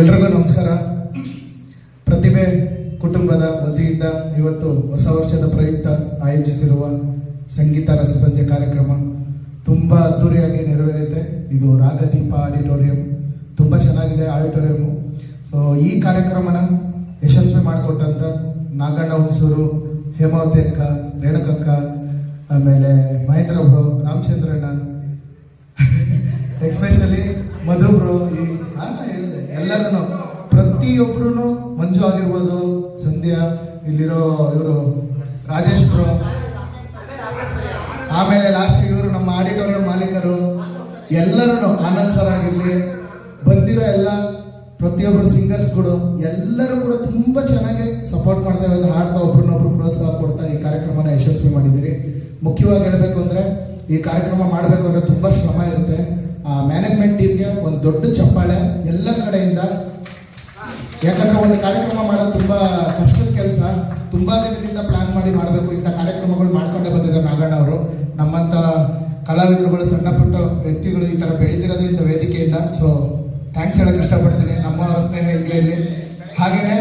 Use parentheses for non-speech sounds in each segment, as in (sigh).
ಎಲ್ರಿಗೂ ನಮಸ್ಕಾರ. ಪ್ರತಿಭೆ ಕುಟುಂಬದ ವತಿಯಿಂದ ಇವತ್ತು ಹೊಸ ವರ್ಷದ ಪ್ರಯುಕ್ತ ಆಯೋಜಿಸಿರುವ ಸಂಗೀತ ರಸಸಂಜೆ ಕಾರ್ಯಕ್ರಮ ತುಂಬ ಅದ್ದೂರಿಯಾಗಿ ನೆರವೇರಿದೆ. ಇದು ರಾಗದೀಪ ಆಡಿಟೋರಿಯಂ. ತುಂಬ ಚೆನ್ನಾಗಿದೆ ಆಡಿಟೋರಿಯಂ. ಸೊ ಈ ಕಾರ್ಯಕ್ರಮನ ಯಶಸ್ವಿ ಮಾಡಿಕೊಟ್ಟಂತ ನಾಗಣ್ಣ ಹುಣಸೂರು, ಹೇಮಾವತಿ ಅಕ್ಕ ರೇಣುಕಕ್ಕ ಆಮೇಲೆ Mahendra bro, ರಾಮಚಂದ್ರಣ್ಣ (laughs) especially Madhu bro, ಈ ಹೇಳಿದೆ. ಎಲ್ಲರೂ ಪ್ರತಿಯೊಬ್ಬರೂ ಮಂಜು ಆಗಿರ್ಬೋದು, ಸಂಧ್ಯಾ, ಇಲ್ಲಿರೋ ಇವರು ರಾಜೇಶ್ ಬ್ರೋ. ಆಮೇಲೆ ಲಾಸ್ಟ್ ಇವರು ನಮ್ಮ ಆಡಿಟೋರಿಯಂ ಮಾಲೀಕರು. ಎಲ್ಲರೂ ಆನಂದ್ ಸರ್ ಆಗಿರ್ಲಿ, ಬಂದಿರೋ ಎಲ್ಲ ಪ್ರತಿಯೊಬ್ಬರು ಸಿಂಗರ್ಸ್ಗಳು ಎಲ್ಲರೂ ಕೂಡ ತುಂಬ ಚೆನ್ನಾಗಿ ಸಪೋರ್ಟ್ ಮಾಡ್ತಾ ಇವಾಗ ಹಾಡ್ತಾ ಒಬ್ರನ್ನೊಬ್ರು ಪ್ರೋತ್ಸಾಹ ಕೊಡ್ತಾ ಈ ಕಾರ್ಯಕ್ರಮನ ಯಶಸ್ವಿ ಮಾಡಿದಿರಿ ಮುಖ್ಯವಾಗಿ ಹೇಳಬೇಕು ಅಂದ್ರೆ, ಈ ಕಾರ್ಯಕ್ರಮ ಮಾಡಬೇಕು ಅಂದ್ರೆ ತುಂಬಾ ಶ್ರಮ ಇರುತ್ತೆ. ಆ ಮ್ಯಾನೇಜ್ಮೆಂಟ್ ಟೀಮ್ಗೆ ಒಂದು ದೊಡ್ಡ ಚಪ್ಪಾಳೆ, ಎಲ್ಲ ಯಾಕಂದ್ರೆ ಒಂದು ಕಾರ್ಯಕ್ರಮ ಮಾಡೋದು ತುಂಬಾ ಕಷ್ಟದ ಕೆಲಸ. ತುಂಬಾ ದಿನದಿಂದ ಪ್ಲಾನ್ ಮಾಡಿ ಮಾಡಬೇಕು ಇಂಥ ಕಾರ್ಯಕ್ರಮಗಳು ಮಾಡ್ಕೊಂಡೇ ಬಂದಿದ್ದಾರೆ ನಾಗಣ್ಣ ಅವರು. ನಮ್ಮಂತ ಕಲಾವಿದರುಗಳು ಸಣ್ಣ ಪುಟ್ಟ ವ್ಯಕ್ತಿಗಳು ಈ ತರ ಬೆಳೆದಿರೋದು ಇಂಥ ವೇದಿಕೆಯಿಂದ. ಸೊ ಥ್ಯಾಂಕ್ಸ್ ಹೇಳಕ್ ಇಷ್ಟಪಡ್ತೀನಿ. ನಮ್ಮ ಸ್ನೇಹ ಹಿಂಗೆ ಇರಲಿ. ಹಾಗೇನೆ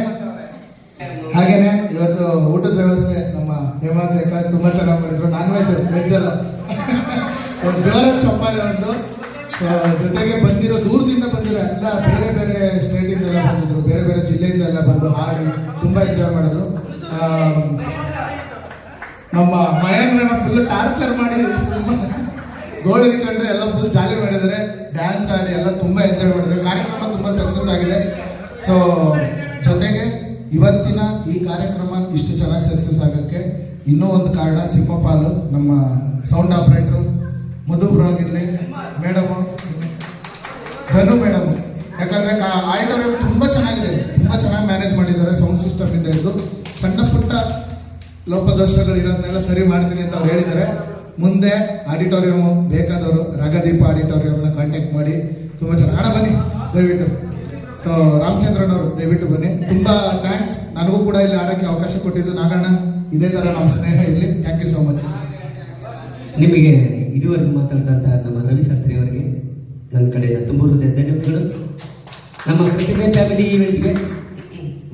ಹಾಗೇನೆ ಇವತ್ತು ಊಟದ ವ್ಯವಸ್ಥೆ ನಮ್ಮ ಹೇಮಂತ್ ತುಂಬಾ ಚೆನ್ನಾಗಿ ಮಾಡಿದ್ರು. ನಾನ್ ವೆಜ್ ವೆಜ್ ಅಲ್ಲ. (laughs) ಒಂದು ಜೋರ ಚಪ್ಪಾಳೆ ಒಂದು. ಜೊತೆಗೆ ಬಂದಿರೋ ದೂರದಿಂದ ಬಂದಿರೋ ಎಲ್ಲ ಬೇರೆ ಬೇರೆ ಸ್ಟೇಟ್ ಇಂದೆಲ್ಲ ಬಂದಿದ್ರು, ಬೇರೆ ಬೇರೆ ಜಿಲ್ಲೆಯಿಂದ ಎಲ್ಲ ಬಂದು ಹಾಡಿ ತುಂಬಾ ಎಂಜಾಯ್ ಮಾಡಿದ್ರು. ನಮ್ಮ ಮಯಾಂಗ್ರನ್ನ ಫುಲ್ ಟಾರ್ಚರ್ ಮಾಡಿ ಗೋಳು ಇಟ್ಕೊಂಡು ಎಲ್ಲ ಫುಲ್ ಜಾಲಿ ಮಾಡಿದರೆ ಡ್ಯಾನ್ಸ್ ಆಡಿ ಎಲ್ಲ ತುಂಬಾ ಎಂಜಾಯ್ ಮಾಡಿದ್ರು ಕಾರ್ಯಕ್ರಮ ತುಂಬಾ ಸಕ್ಸಸ್ ಆಗಿದೆ. ಸೊ ಜೊತೆಗೆ ಇವತ್ತಿನ ಈ ಕಾರ್ಯಕ್ರಮ ಇಷ್ಟು ಚೆನ್ನಾಗಿ ಸಕ್ಸಸ್ ಆಗಕ್ಕೆ ಇನ್ನೂ ಒಂದು ಕಾರಣ ಸಿಂಹಪಾಲು, ನಮ್ಮ ಸೌಂಡ್ ಆಪರೇಟರ್ ಮಧುಬ್ರು ಆಗಿರ್ಲಿ ಮೇಡಮ್ ಧನು ಮೇಡಮ್. ಯಾಕಂದ್ರೆ ಆಡಿಟೋರಿಯಂ ತುಂಬಾ ಚೆನ್ನಾಗಿದೆ. ತುಂಬಾ ಚೆನ್ನಾಗಿ ಮ್ಯಾನೇಜ್ ಮಾಡಿದ್ದಾರೆ ಸೌಂಡ್ ಸಿಸ್ಟಮ್ ಇಂದ ಹಿಡಿದು. ಸಣ್ಣ ಪುಟ್ಟ ಲೋಪದೋಷಗಳು ಇರೋದನ್ನೆಲ್ಲ ಸರಿ ಮಾಡ್ತೀನಿ ಅಂತ ಅವ್ರು ಹೇಳಿದ್ದಾರೆ. ಮುಂದೆ ಆಡಿಟೋರಿಯಂ ಬೇಕಾದವರು ರಾಗದೀಪ ಆಡಿಟೋರಿಯಂನ ಕಾಂಟ್ಯಾಕ್ಟ್ ಮಾಡಿ. ತುಂಬಾ ಚೆನ್ನಾಗಿ ಹಣ ಬನ್ನಿ. ದಯವಿಟ್ಟು. ಸೊ ರಾಮಚಂದ್ರನ್ ಅವರು ದಯವಿಟ್ಟು ಬನ್ನಿ. ತುಂಬಾ ಥ್ಯಾಂಕ್ಸ್ ನನಗೂ ಕೂಡ ಇಲ್ಲಿ ಆಡಕ್ಕೆ ಅವಕಾಶ ಕೊಟ್ಟಿದ್ದು ನಾಗಣ್ಣ. ಇದೇ ತರ ನಮ್ಮ ಸ್ನೇಹ ಇರಲಿ ಥ್ಯಾಂಕ್ ಯು ಸೋ ಮಚ್ ನಿಮಗೆ ಇದುವರೆಗೂ ಮಾತಾಡಿದಂಥ ನಮ್ಮ ರವಿ ಶಾಸ್ತ್ರಿ ಅವರಿಗೆ ನನ್ನ ಕಡೆಯಿಂದ ತುಂಬ ಹೃದಯ ಧನ್ಯವಾದಗಳು. ನಮ್ಮ ಪ್ರತಿಭೆ ಫ್ಯಾಮಿಲಿ ಇವೆಂಟ್ಗೆ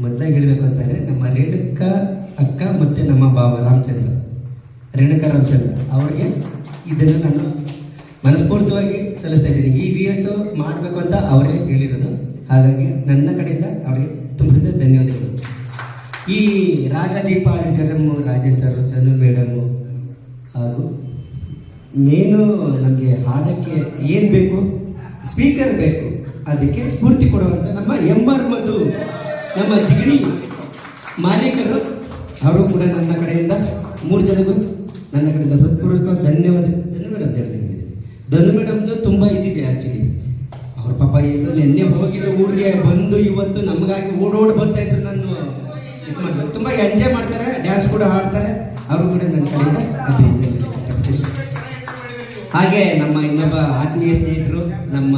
ಮೊದಲಾಗಿ ಹೇಳಬೇಕು ಅಂತಂದರೆ ನಮ್ಮ ರೇಣುಕಾ ಅಕ್ಕ ಮತ್ತು ನಮ್ಮ ಬಾವ ರಾಮಚಂದ್ರ, ರೇಣುಕಾ ರಾಮಚಂದ್ರ ಅವರಿಗೆ ಇದನ್ನು ನಾನು ಮನಸ್ಫೂರ್ತವಾಗಿ ಸಲ್ಲಿಸ್ತಾ ಇದ್ದೀನಿ. ಈ ಇವೆಂಟು ಮಾಡಬೇಕು ಅಂತ ಅವರೇ ಹೇಳಿರೋದು. ಹಾಗಾಗಿ ನನ್ನ ಕಡೆಯಿಂದ ಅವರಿಗೆ ತುಂಬ ಹೃದಯ ಧನ್ಯವಾದಗಳು. ಈ Ragadeepa auditorium Rajesh sir Dhanu madam ಹಾಗೂ ಮೇನು ನಮಗೆ ಹಾಡಕ್ಕೆ ಏನು ಬೇಕು? ಸ್ಪೀಕರ್ ಬೇಕು. ಅದಕ್ಕೆ ಸ್ಫೂರ್ತಿ ಕೊಡುವಂತ ನಮ್ಮ ಎಂ ಆರ್ ಮಧು, ನಮ್ಮ ಜಿಗಣಿ ಮಾಲೀಕರು. ಅವರು ಕೂಡ ನನ್ನ ಕಡೆಯಿಂದ ಮೂರು ಜನಗೂ ನನ್ನ ಕಡೆಯಿಂದ ಹೃತ್ಪೂರ್ವಕ ಧನ್ಯವಾದ ಧನ್ಯವಾದ ಅಂತ ಹೇಳ್ತೀನಿ ಧನು ಮೇಡಮ್ದು ತುಂಬ ಇದ್ದಿದೆ ಆ್ಯಕ್ಚುಲಿ ಅವ್ರ ಪಾಪ ಎಲ್ಲರೂ ನಿನ್ನೆ ಹೋಗಿದ್ರು ಊರಿಗೆ ಬಂದು ಇವತ್ತು ನಮಗಾಗಿ ಓಡೋಡ್ ಬರ್ತಾ ಇದ್ರು ನಾನು ಇದು ತುಂಬ ಎಂಜಾಯ್ ಮಾಡ್ತಾರೆ ಡ್ಯಾನ್ಸ್ ಕೂಡ ಹಾಡ್ತಾರೆ. ಅವರು ಕೂಡ ನನ್ನ ಕಡೆಯಿಂದ ಅಭಿನಂದನೆ. ಹಾಗೆ ನಮ್ಮ ಇನ್ನೊಬ್ಬ ಆತ್ಮೀಯ ಸ್ನೇಹಿತರು, ನಮ್ಮ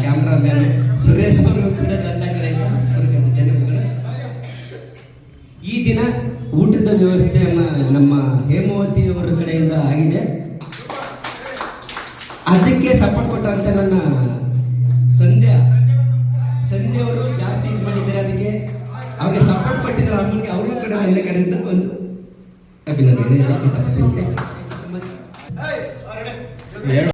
ಕ್ಯಾಮ್ರಾ ಮ್ಯಾನ್ ಸುರೇಶ್ ಅವರು ಕೂಡ ನನ್ನ ಕಡೆಯಿಂದ ಅವ್ರಿಗೆ ಈ ದಿನ ಊಟದ ವ್ಯವಸ್ಥೆ ಮ- ನಮ್ಮ ಹೇಮಾವತಿ ಅವರ ಕಡೆಯಿಂದ ಆಗಿದೆ. ಅದಕ್ಕೆ ಸಪೋರ್ಟ್ ಕೊಟ್ಟಂತ ನನ್ನ ಸಂಧ್ಯಾ ಸಂಧ್ಯಾ ಅವರು ಜಾಸ್ತಿ ಇದು ಮಾಡಿದ್ದಾರೆ. ಅದಕ್ಕೆ ಅವ್ರಿಗೆ ಸಪೋರ್ಟ್ ಕೊಟ್ಟಿದ್ದಾರೆ ಅಮ್ಮನಿಗೆ ಅವ್ರ ಕಡೆ ಕಡೆಯಿಂದ ಒಂದು ಅಭಿನಂದನೆ ಹೇಳ